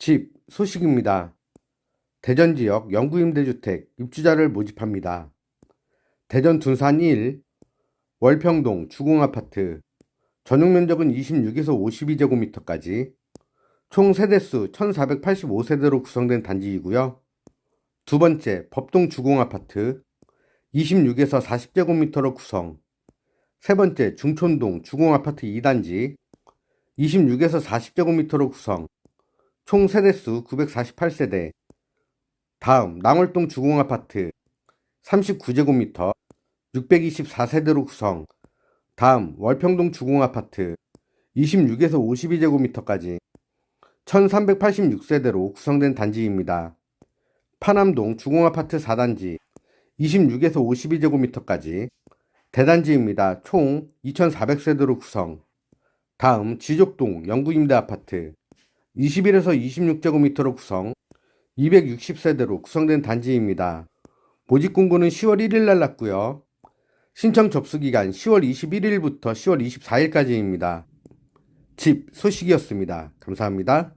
집 소식입니다. 대전 지역 영구임대주택 입주자를 모집합니다. 대전 둔산 1 월평동 주공아파트 전용 면적은 26에서 52제곱미터까지 총 세대수 1485세대로 구성된 단지이고요. 두 번째 법동 주공아파트 26에서 40제곱미터로 구성 세 번째 중촌동 주공아파트 2단지 26에서 40제곱미터로 구성 총 세대수 948세대 다음 낭월동 주공아파트 39제곱미터 624세대로 구성 다음 월평동 주공아파트 26에서 52제곱미터까지 1386세대로 구성된 단지입니다. 파남동 주공아파트 4단지 26에서 52제곱미터까지 대단지입니다. 총 2400세대로 구성 다음 지족동 영구임대아파트 21에서 26제곱미터로 구성 260세대로 구성된 단지입니다. 모집 공고는 10월 1일 날 났고요. 신청 접수 기간 10월 21일부터 10월 24일까지입니다. 집 소식이었습니다. 감사합니다.